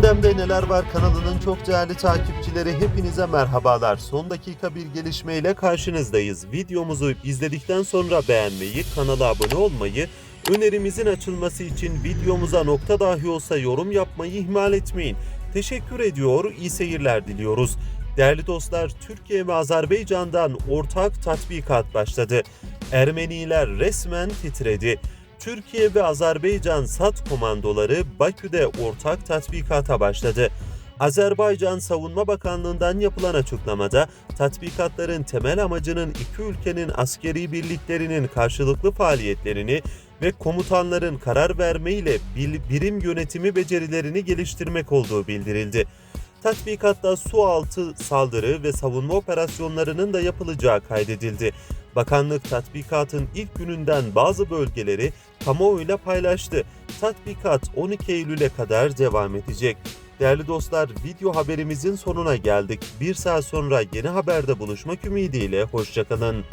Gündemde Neler Var kanalının çok değerli takipçileri hepinize merhabalar. Son dakika bir gelişmeyle karşınızdayız. Videomuzu izledikten sonra beğenmeyi, kanala abone olmayı, önerimizin açılması için videomuza nokta dahi olsa yorum yapmayı ihmal etmeyin. Teşekkür ediyor, iyi seyirler diliyoruz. Değerli dostlar, Türkiye ve Azerbaycan'dan ortak tatbikat başladı. Ermeniler resmen titredi. Türkiye ve Azerbaycan SAT komandoları Bakü'de ortak tatbikata başladı. Azerbaycan Savunma Bakanlığı'ndan yapılan açıklamada tatbikatların temel amacının iki ülkenin askeri birliklerinin karşılıklı faaliyetlerini ve komutanların karar verme ile birim yönetimi becerilerini geliştirmek olduğu bildirildi. Tatbikatta su altı saldırı ve savunma operasyonlarının da yapılacağı kaydedildi. Bakanlık tatbikatın ilk gününden bazı bölgeleri kamuoyuyla paylaştı. Tatbikat 12 Eylül'e kadar devam edecek. Değerli dostlar video haberimizin sonuna geldik. Bir saat sonra yeni haberde buluşmak ümidiyle hoşçakalın.